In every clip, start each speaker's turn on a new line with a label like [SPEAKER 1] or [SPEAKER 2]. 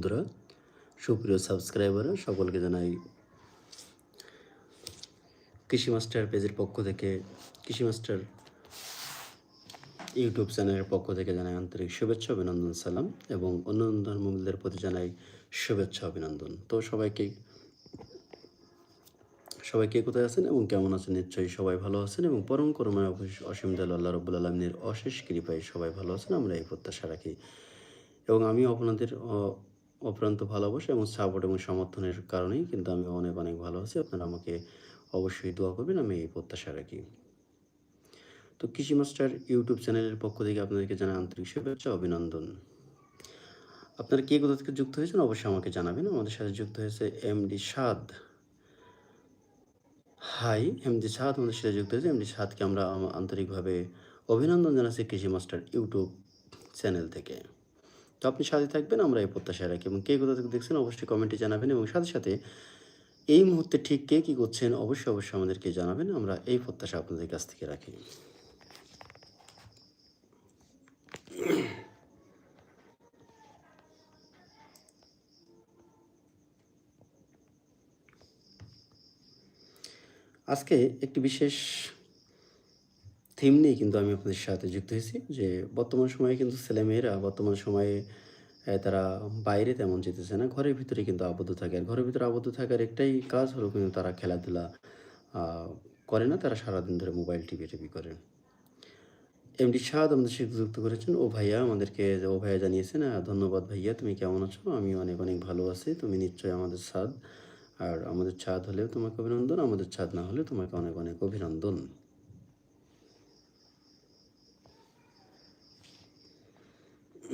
[SPEAKER 1] বন্ধুরা, সুপ্রিয় সাবস্ক্রাইবাররা সকলকে জানাই কৃষি মাস্টার পেজের পক্ষ থেকে কৃষি মাস্টার ইউটিউব চ্যানেলের পক্ষ থেকে জানাই আন্তরিক শুভেচ্ছা, অভিনন্দন, সালাম এবং অন্যান্য ধর্মমূলদের প্রতি জানাই শুভেচ্ছা, অভিনন্দন। তো সবাইকে সবাই কে কোথায় আছেন এবং কেমন আছেন? নিশ্চয়ই সবাই ভালো আছেন এবং পরম অবশ্য- অসীম দয়ালু আল্লাহ রব্বুল আলমিনের অশেষ কৃপায় সবাই ভালো আছেন। আমরা এই প্রত্যাশা রাখি এবং আমি আপনাদের অপ্রান্ত ভালোবাসা এবং সাপোর্ট এবং সমর্থনের কারণেই কিন্তু আমি অনেক অনেক ভালো আছি। আপনারা আমাকে অবশ্যই দোয়া করবেন, আমি এই প্রত্যাশা রাখি। তো কৃষি মাস্টার ইউটিউব চ্যানেলের পক্ষ থেকে আপনাদেরকে জানাই আন্তরিক শুভেচ্ছা, অভিনন্দন। আপনারা কে কোথা থেকে যুক্ত হয়েছেন অবশ্যই আমাকে জানাবেন। আমাদের সাথে যুক্ত হয়েছে MD Saad. Hi, MD Saad, আমাদের সাথে যুক্ত হয়েছে এমডি সাদকে আমরা আন্তরিকভাবে অভিনন্দন জানাচ্ছি কৃষি মাস্টার ইউটিউব চ্যানেল থেকে। তো আপনি সাথে থাকবেন, আমরা এই প্রত্যাশা রাখি এবং কে কোথা থেকে দেখছেন অবশ্যই কমেন্টে জানাবেন এবং সাথে সাথে এই মুহূর্তে ঠিক কে কী করছেন অবশ্যই অবশ্যই আমাদেরকে জানাবেন, আমরা এই প্রত্যাশা আপনাদের কাছ থেকে রাখি। আজকে একটি বিশেষ থিম নিয়ে কিন্তু আমি আপনাদের সাথে যুক্ত হয়েছি যে বর্তমান সময়ে কিন্তু ছেলেমেয়েরা, বর্তমান সময়ে তারা বাইরে তেমন যেতেছে না। ঘরের ভিতরে কিন্তু আবদ্ধ থাকে। আর ঘরের ভিতরে আবদ্ধ থাকার একটাই কাজ হলো কিন্তু তারা খেলাধুলা করে না। তারা সারাদিন ধরে মোবাইল টিভি টিভি করে। এমডি সাদ আমাদের সাথে যুক্ত করেছেন। ও ভাইয়া আমাদেরকে, ও ভাইয়া জানিয়েছেন ধন্যবাদ ভাইয়া, তুমি কেমন আছো? আমি অনেক অনেক ভালো আছি। তুমি নিশ্চয়ই আমাদের সাদ। আর আমাদের ছাদ হলেও তোমাকে অভিনন্দন, আমাদের ছাদ না হলেও তোমাকে অনেক অনেক অভিনন্দন।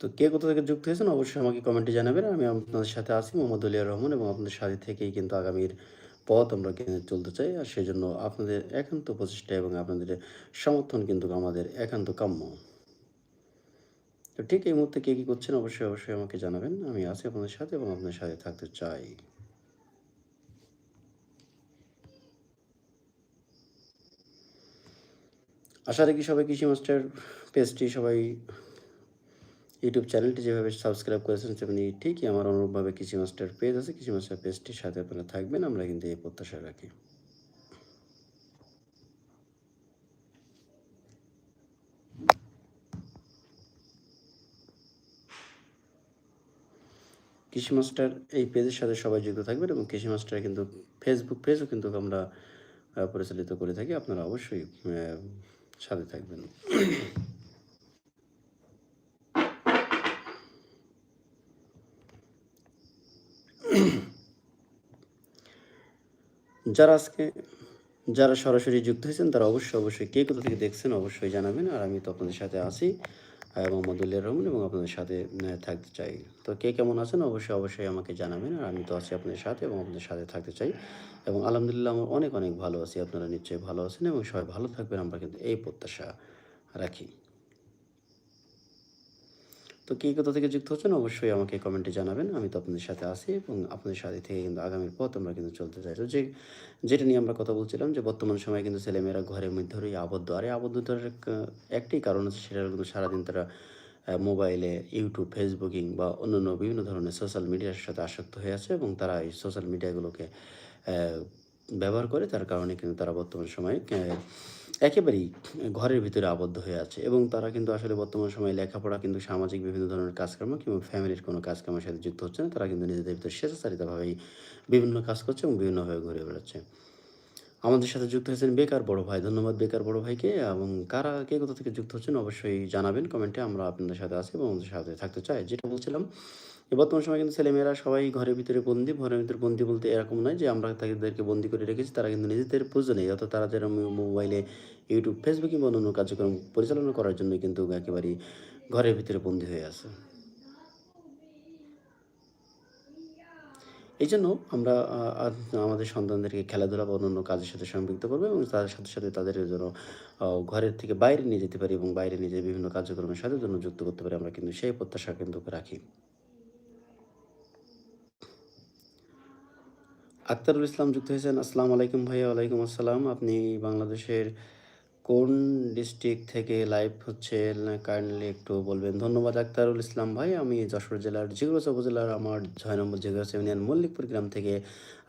[SPEAKER 1] তো কে কোথা থেকে যুক্ত হয়েছেন অবশ্যই আমাকে কমেন্টে জানাবেন। আমি আপনাদের সাথে আছি মোহাম্মদ আলিয়া রহমান এবং আপনাদের সাথে থেকেই কিন্তু আগামীর পথ আমরা চলতে চাই। আর সেই জন্য আপনাদের একান্ত প্রচেষ্টা এবং আপনাদের সমর্থন কিন্তু আমাদের একান্ত কাম্য। তো ঠিক এই মুহূর্তে কে কী করছেন অবশ্যই অবশ্যই আমাকে জানাবেন। আমি আছি আপনাদের সাথে এবং আপনাদের সাথে থাকতে চাই। আশা রাখি সবাই কৃষি মাস্টার পেজটি সবাই ইউটিউব চ্যানেলটি যেভাবে সাবস্ক্রাইব করেছেন তেমনি ঠিকই আমার অনুরূপভাবে কৃষি মাস্টার পেজ আছে কৃষি মাস্টার পেজটির সাথে আপনারা থাকবেন, আমরা কিন্তু এই প্রত্যাশা রাখি। কৃষি মাস্টার এই পেজের সাথে সবাই যুক্ত থাকবেন এবং কৃষি মাস্টার কিন্তু ফেসবুক পেজও কিন্তু আমরা পরিচালিত করে থাকি, আপনারা অবশ্যই সাথে থাকবেন। যারা আজকে, যারা সরাসরি যুক্ত হয়েছেন, তারা অবশ্যই অবশ্যই কে কোথা থেকে দেখছেন অবশ্যই জানাবেন। আর আমি তো আপনাদের সাথে আছি মোহাম্মদুল্লাহ রহমান, এবং আপনাদের সাথে থাকতে চাই। তো কে কেমন আছেন? অবশ্যই অবশ্যই আমাকে জানাবেন। আর আমি তো আছি আপনাদের সাথে এবং আপনাদের সাথে থাকতে চাই। এবং আলহামদুলিল্লাহ আমার অনেক অনেক ভালো আছি। আপনারা নিশ্চয়ই ভালো আছেন এবং সবাই ভালো থাকবেন। আমরা কিন্তু এই প্রত্যাশা রাখি। তো কে কোথা থেকে যুক্ত হচ্ছেন অবশ্যই আমাকে কমেন্টে জানাবেন। আমি তো আপনাদের সাথে আছি এবং আপনাদের সাথে থেকে কিন্তু আগামীর পথ আমরা কিন্তু চলতে চাই। তো যে, যেটা নিয়ে আমরা কথা বলছিলাম যে বর্তমান সময়ে কিন্তু ছেলেমেয়েরা ঘরের মধ্যে ধরেই আবদ্ধ। আর এই আবদ্ধতার এক- একটাই কারণ আছে সেটা কিন্তু সারাদিন তারা মোবাইলে, ইউটিউব, ফেসবুকিং বা অন্যান্য বিভিন্ন ধরনের সোশ্যাল মিডিয়ার সাথে আসক্ত হয়ে আছে এবং তারা এই সোশ্যাল মিডিয়াগুলোকে ব্যবহার করে তার কারণে কিন্তু তারা বর্তমান সময়ে একেবারেই ঘরের ভিতরে আবদ্ধ হয়ে আছে এবং তারা কিন্তু আসলে বর্তমান সময়ে লেখাপড়া কিন্তু সামাজিক বিভিন্ন ধরনের কাজকর্ম কিংবা ফ্যামিলির কোনো কাজকর্মের সাথে যুক্ত হচ্ছে না, তারা কিন্তু নিজেদের ভিতরে স্বেচ্ছাচারিতভাবেই বিভিন্ন কাজ করছে এবং বিভিন্নভাবে ঘুরে বেড়াচ্ছে। আমাদের সাথে যুক্ত হয়েছেন বেকার বড় ভাই, ধন্যবাদ বেকার বড় ভাইকে। এবং কারা, কে কোথা থেকে যুক্ত হচ্ছেন অবশ্যই জানাবেন কমেন্টে, আমরা আপনাদের সাথে আছি এবং আমাদের সাথে থাকতে চাই। যেটা বলছিলাম বর্তমান সময় কিন্তু ছেলেমেয়েরা সবাই ঘরের ভিতরে বন্দি, ঘরের ভিতরে বন্দি বলতে এরকম নয় যে আমরা তাদেরকে বন্দি করে রেখেছি, তারা কিন্তু নিজেদের প্রয়োজনে অর্থাৎ তারা যারা মোবাইলে, ইউটিউব ফেসবুক কিংবা অন্যান্য কার্যক্রম পরিচালনা করার জন্য কিন্তু একেবারেই ঘরের ভিতরে বন্দি হয়ে আছে। এই জন্য আমরা আমাদের সন্তানদেরকে খেলাধুলা বা অন্যান্য কাজের সাথে সম্পৃক্ত করব এবং তার সাথে সাথে তাদের যেন ঘরের থেকে বাইরে নিয়ে যেতে পারি এবং বাইরে নিয়ে যেয়ে বিভিন্ন কার্যক্রমের সাথে যেন যুক্ত করতে পারি, আমরা কিন্তু সেই প্রত্যাশা কিন্তু রাখি। আক্তারুল ইসলাম যুক্ত হয়েছেন। আসসালামু আলাইকুম ভাইয়া, ওয়ালাইকুম আসসালাম। আপনি বাংলাদেশের কোন ডিস্ট্রিক্ট থেকে লাইভ হচ্ছে কাইন্ডলি একটু বলবেন। ধন্যবাদ আক্তারুল ইসলাম ভাই। আমি যশোর জেলার জিগুরসা উপজেলার আমার ছয় নম্বর জিগুরসা ইউনিয়ন মল্লিকপুর গ্রাম থেকে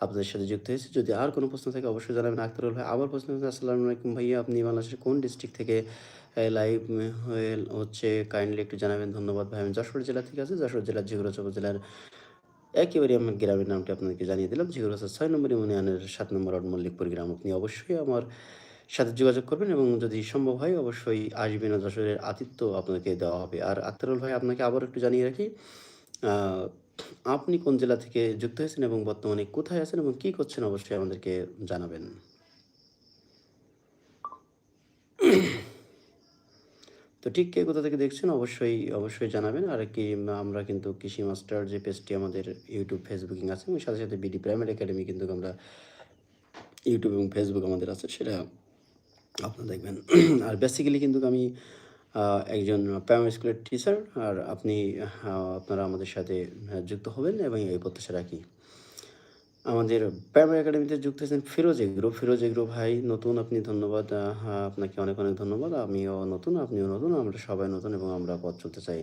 [SPEAKER 1] আপনাদের সাথে যুক্ত হয়েছি। যদি আর কোনো প্রশ্ন থাকে অবশ্যই জানাবেন। আক্তারুল ভাই, আবার প্রশ্ন হচ্ছে আসসালামু আলাইকুম ভাইয়া, আপনি বাংলাদেশের কোন ডিস্ট্রিক্ট থেকে লাইভ হয়ে হচ্ছে? কাইন্ডলি একটু জানাবেন। ধন্যবাদ ভাই। আমি যশোর জেলা থেকে আছি, যশোর জেলার জিগুরসা উপজেলার একেবারে আমার গ্রামের নামটি আপনাদেরকে জানিয়ে দিলাম, যেগুলো হচ্ছে ছয় নম্বর ইউনিয়নের সাত নম্বর ওয়ার্ড মল্লিকপুর গ্রাম। আপনি অবশ্যই আমার সাথে যোগাযোগ করবেন এবং যদি সম্ভব হয় অবশ্যই আসবেন যশোরের আতিথ্য আপনাকে দেওয়া হবে। আর আক্তারুল ভাই, আপনাকে আবার একটু জানিয়ে রাখি আপনি কোন জেলা থেকে যুক্ত হয়েছেন এবং বর্তমানে কোথায় আছেন এবং কী করছেন অবশ্যই আমাদেরকে জানাবেন। তো ঠিক কে কোথা থেকে দেখছেন অবশ্যই অবশ্যই জানাবেন। আর কি, আমরা কিন্তু কৃষি মাস্টার যে পেজটি আমাদের ইউটিউব ফেসবুকিং আছে, এবং সাথে সাথে বিডি প্রাইমারি একাডেমি কিন্তু আমরা ইউটিউব এবং ফেসবুক আমাদের আছে, সেটা আপনারা দেখবেন। আর বেসিক্যালি কিন্তু আমি একজন প্রাইমারি স্কুলের টিচার আর আপনি আপনারা আমাদের সাথে যুক্ত হবেন এবং এই প্রত্যাশা রাখি। আমাদের প্রাইমারি একাডেমিতে যুক্ত হয়েছেন ফিরোজ এগ্রো। ফিরোজ এগ্রো ভাই নতুন আপনি ধন্যবাদ। হ্যাঁ, আপনাকে অনেক অনেক ধন্যবাদ। আমিও নতুন আপনিও নতুন আমরা সবাই নতুন এবং আমরা পথ চলতে চাই।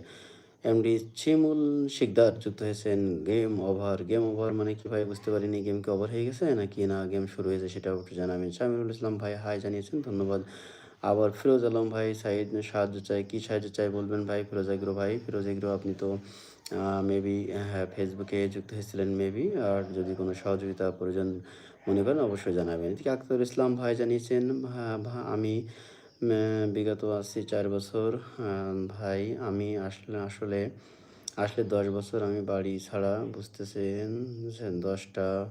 [SPEAKER 1] এমডি চিমুল শিকদার যুক্ত হয়েছেন গেম ওভার গেম ওভার মানে কি ভাই? বুঝতে পারিনি গেম কি ওভার হয়ে গেছে নাকি না গেম শুরু হয়েছে সেটাও একটু জানাবেন। শামিরুল ইসলাম ভাই হাই জানিয়েছেন ধন্যবাদ। আবার ফিরোজ আলম ভাই সাইদ সাহায্য চাই কী সাহায্য চাই বলবেন ভাই? ফিরোজ এগ্রো ভাই ফিরোজ এগ্রো আপনি তো মেবি হ্যাঁ ফেসবুকে যুক্ত হয়েছিলেন মেবি আর যদি কোনো সহযোগিতা প্রয়োজন মনে করেন, অবশ্যই জানাবেন। এদিকে আক্তার ইসলাম ভাই জানিয়েছেন ভা- আমি বিগত আছি চার বছর ভাই, আমি আসলে আসলে আসলে দশ বছর আমি বাড়ি ছাড়া বুঝতেছেন দশটা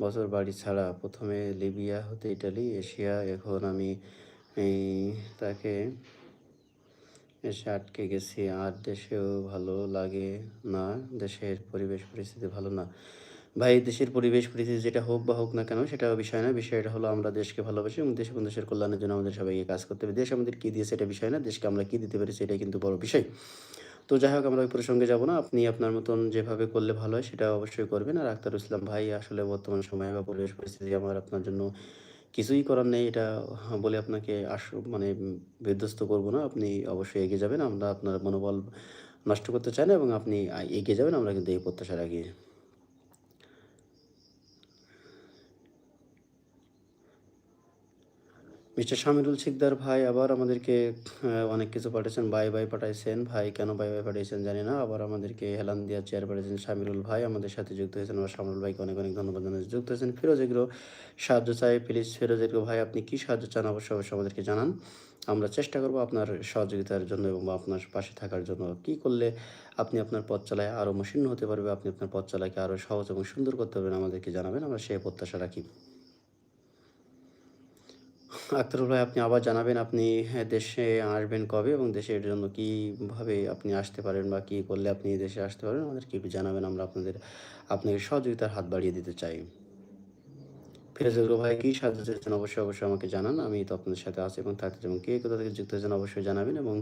[SPEAKER 1] বছর বাড়ি ছাড়া, প্রথমে লিবিয়া হতে ইটালি, এশিয়া, এখন আমি তাকে এসে আটকে গেছি। আর দেশেও ভালো লাগে না, দেশের পরিবেশ পরিস্থিতি ভালো না। ভাই, দেশের পরিবেশ পরিস্থিতি যেটা হোক বা হোক না কেন, সেটা বিষয় না। বিষয়টা হলো আমরা দেশকে ভালোবাসি এবং দেশ এবং দেশের কল্যাণের জন্য আমাদের সবাইকে কাজ করতে হবে। দেশ আমাদের কী দিয়ে সেটা বিষয় না, দেশকে আমরা কী দিতে পারি সেটাই কিন্তু বড় বিষয়। তো যাই হোক, আমরা ওই প্রসঙ্গে যাব না। আপনি আপনার মতন যেভাবে করলে ভালো হয় সেটা অবশ্যই করবেন। আর আক্তার ইসলাম ভাই, আসলে বর্তমান সময়ে বা পরিবেশ পরিস্থিতি আমার আপনার জন্য কিছুই করার নেই, এটা বলে আপনাকে আস মানে বিধ্বস্ত করব না। আপনি অবশ্যই এগিয়ে যাবেন, আমরা আপনার মনোবল নষ্ট করতে চাই না এবং আপনি এগিয়ে যাবেন, আমরা কিন্তু এই প্রত্যাশা রাখি। মিস্টার শামিরুল শিকদার ভাই আবার আমাদেরকে অনেক কিছু পাঠিয়েছেন বাই বাই পাঠাইছেন। ভাই কেন বাই বাই পাঠিয়েছেন জানি না। আবার আমাদেরকে হেলান দিয়া চেয়ার পাঠিয়েছেন শামিরুল ভাই। আমাদের সাথে যুক্ত হয়েছেন আমার শামিরুল ভাইকে অনেক অনেক ধন্যবাদ জানাচ্ছি যুক্ত হয়েছেন ফিরোজ এগুলো সাহায্য চাই প্লিজ ফিরোজ এগুলো ভাই, আপনি কি সাহায্য চান অবশ্যই অবশ্যই আমাদেরকে জানান। আমরা চেষ্টা করব আপনার সহযোগিতার জন্য এবং আপনার পাশে থাকার জন্য। কি করলে আপনি আপনার পথ চালায় আরও মসৃণ হতে পারবে, আপনি আপনার পথ চালাকে আরও সহজ এবং সুন্দর করতে পারবেন আমাদেরকে জানাবেন। আমরা সেই প্রত্যাশা রাখি। আক্তারুল ভাই আপনি আবার জানাবেন আপনি হ্যাঁ, দেশে আসবেন কবে এবং দেশের জন্য কীভাবে আপনি আসতে পারেন বা কী করলে আপনি দেশে আসতে পারেন আমাদেরকে একটু জানাবেন আমরা আপনাদের আপনাকে সহযোগিতার হাত বাড়িয়ে দিতে চাই। ফিরোজুর ভাই কী সাহায্য চেয়েছেন অবশ্যই অবশ্যই আমাকে জানান আমি তো আপনাদের সাথে আছি এবং থাকতে এবং কে কোথা থেকে যুক্ত হয়েছেন অবশ্যই জানাবেন এবং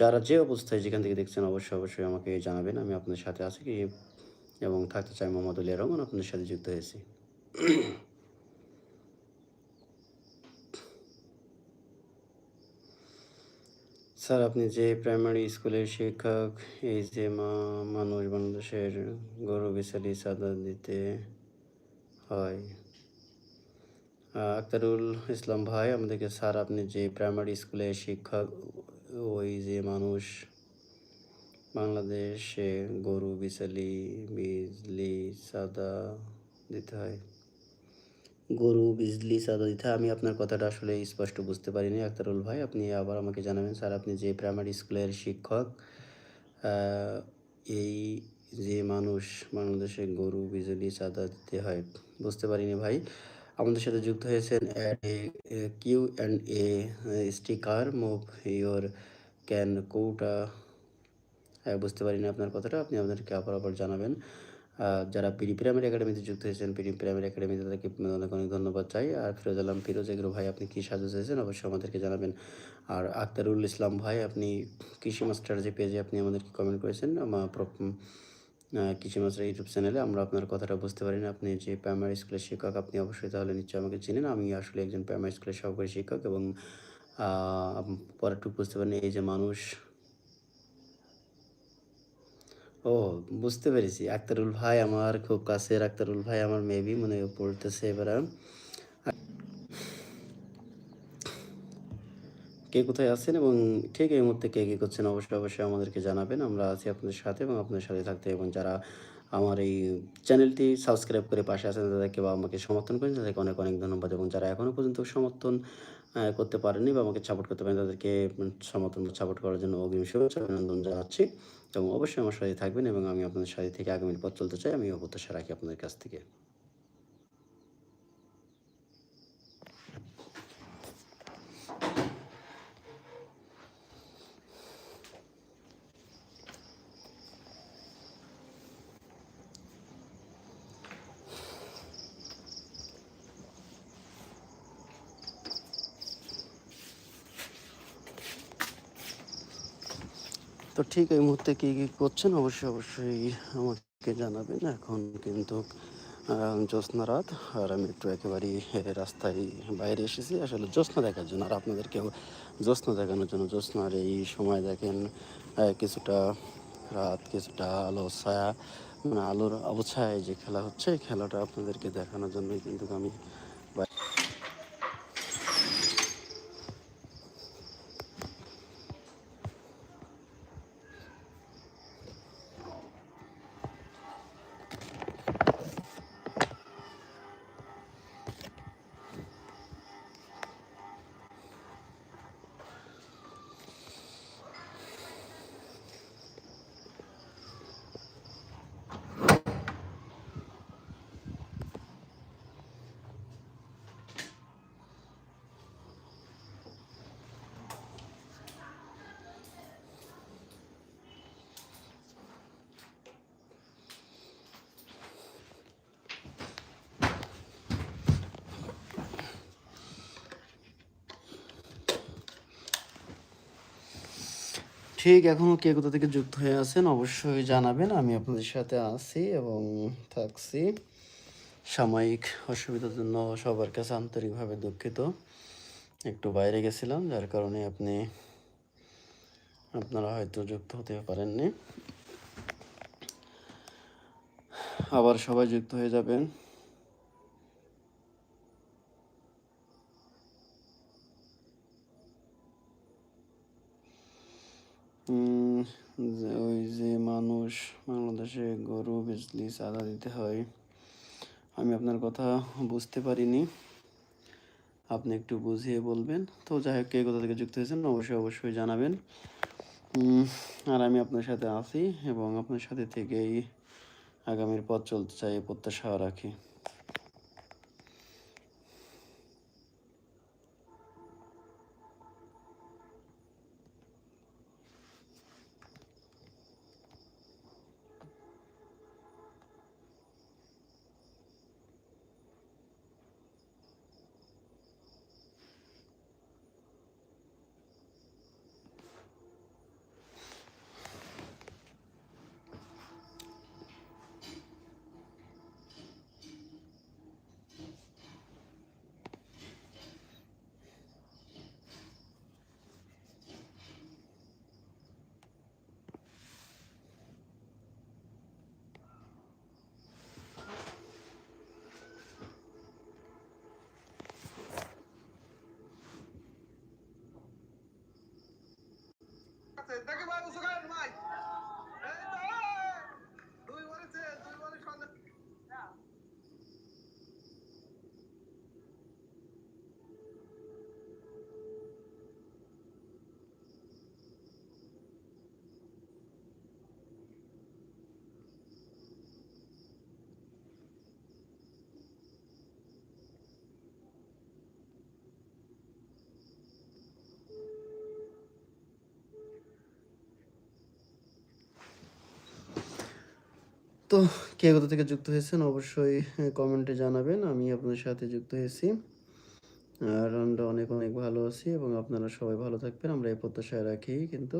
[SPEAKER 1] যারা যে অবস্থায় যেখান থেকে দেখছেন অবশ্যই অবশ্যই আমাকে জানাবেন আমি আপনাদের সাথে আছি কি এবং থাকতে চাই মোহাম্মদ আলিয়া রহমান আপনাদের সাথে যুক্ত হয়েছি। স্যার, আপনি যে প্রাইমারি স্কুলের শিক্ষক, এই যে মা, মানুষ বাংলাদেশের গৌরবশালী চাঁদা দিতে হয়। আক্তারুল ইসলাম ভাই, আমাদেরকে স্যার, আপনি যে প্রাইমারি স্কুলে শিক্ষক, ওই যে মানুষ বাংলাদেশে গরু বিচালি বিজলি সাদা দিতে হয়। গরু, বিজলি চাঁদা দিতে আমি আপনার কথাটা আসলে স্পষ্ট বুঝতে পারিনি আক্তারুল ভাই। আপনি আবার আমাকে জানাবেন, স্যার আপনি যে প্রাইমারি স্কুলের শিক্ষক এই যে মানুষ বাংলাদেশে গরু, বিজলি চাঁদা দিতে হয়, বুঝতে পারিনি ভাই। আমাদের সাথে যুক্ত হয়েছেন Q and A sticker move your can কৌটা। হ্যাঁ বুঝতে পারিনি আপনার কথাটা, আপনি আমাদেরকে আবার আবার জানাবেন। যারা পিডি প্রাইমারি একাডেমিতে যুক্ত হয়েছেন পিডি প্রাইমারি একাডেমিতে তাদেরকে অনেক অনেক ধন্যবাদ চাই। আর ফিরোজ আলম ফিরোজ এগুলো ভাই আপনি কী সাহায্য চেয়েছেন? অবশ্যই আমাদেরকে জানাবেন। আর আক্তারুল ইসলাম ভাই আপনি কৃষি মাস্টার যে পেজে আপনি আমাদেরকে কমেন্ট করেছেন আমার প্র- কৃষি মাস্টার ইউটিউব চ্যানেলে আমরা আপনার কথাটা বুঝতে পারি না। আপনি যে প্রাইমারি স্কুলের শিক্ষক আপনি অবশ্যই তাহলে নিশ্চয়ই আমাকে চিনেন। আমি আসলে একজন প্রাইমারি স্কুলের সহকারী শিক্ষক এবং আহ, পরেরটুকু বুঝতে পারেন। এই যে মানুষ ও, বুঝতে পেরেছি। আক্তারুল ভাই আমার খুব কাছের, আক্তারুল ভাই আমার মেবি মনে পড়তেছে এবার। কে কোথায় আছেন এবং ঠিক এই মুহূর্তে কে কী করছেন অবশ্যই অবশ্যই আমাদেরকে জানাবেন। আমরা আছি আপনাদের সাথে এবং আপনাদের সাথে থাকতে এবং যারা আমার এই চ্যানেলটি সাবস্ক্রাইব করে পাশে আছেন, তাদেরকে বা আমাকে সমর্থন করেন তাদেরকে অনেক অনেক ধন্যবাদ এবং যারা এখনও পর্যন্ত সমর্থন করতে পারেনি বা আমাকে সাপোর্ট করতে পারেন তাদেরকে সমর্থন সাপোর্ট করার জন্য অগ্রিম শুভেচ্ছা, অভিনন্দন জানাচ্ছি। এবং অবশ্যই আমার সাথে থাকবেন এবং আমি আপনাদের সাথে থেকে আগামী পথ চলতে চাই। আমি অবত্যাশা রাখি আপনাদের কাছ থেকে। তো ঠিক এই মুহূর্তে কী কী করছেন? অবশ্যই অবশ্যই আমাকে জানাবেন। এখন কিন্তু জ্যোৎস্না রাত আর আমি একটু একেবারেই রাস্তায় বাইরে এসেছি। আসলে জ্যোৎস্না দেখার জন্য আর আপনাদেরকেও জ্যোৎস্না দেখানোর জন্য। জ্যোৎস্নার এই সময় দেখেন কিছুটা রাত, কিছুটা আলো ছায়া মানে আলোর অবছায় যে খেলা হচ্ছে খেলাটা আপনাদেরকে দেখানোর জন্যই কিন্তু আমি ঠিক এখনও কে কোথা থেকে যুক্ত হয়ে আছেন অবশ্যই জানাবেন। আমি আপনাদের সাথে আছি এবং থাকছি। সাময়িক অসুবিধার জন্য সবার কাছে আন্তরিকভাবে দুঃখিত। একটু বাইরে গেছিলাম, যার কারণে আপনি, আপনারা হয়তো যুক্ত হতে পারেননি। আবার সবাই যুক্ত হয়ে যাবেন। ওই যে মানুষ বাংলাদেশে গরু, বিজলি, চাঁদা দিতে হয়। আমি আপনার কথা বুঝতে পারিনি। আপনি একটু বুঝিয়ে বলবেন। তো যাই হোক কে কোথা থেকে যুক্ত হয়েছেন, অবশ্যই অবশ্যই জানাবেন। আর আমি আপনার সাথে আছি এবং আপনার সাথে থেকেই আগামীর পথ চলতে চাই প্রত্যাশা রাখি। danke, Markus, sogar তো কে কোথা থেকে যুক্ত হয়েছেন অবশ্যই কমেন্টে জানাবেন। আমি আপনার সাথে যুক্ত হয়েছি। আর আমরা অনেক অনেক ভালো আছি এবং আপনারা সবাই ভালো থাকবেন। আমরা এই প্রত্যাশায় রাখি, কিন্তু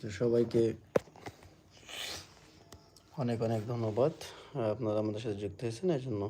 [SPEAKER 1] তো সবাইকে অনেক অনেক ধন্যবাদ। আপনারা আমাদের সাথে যুক্ত হয়েছেন এই জন্য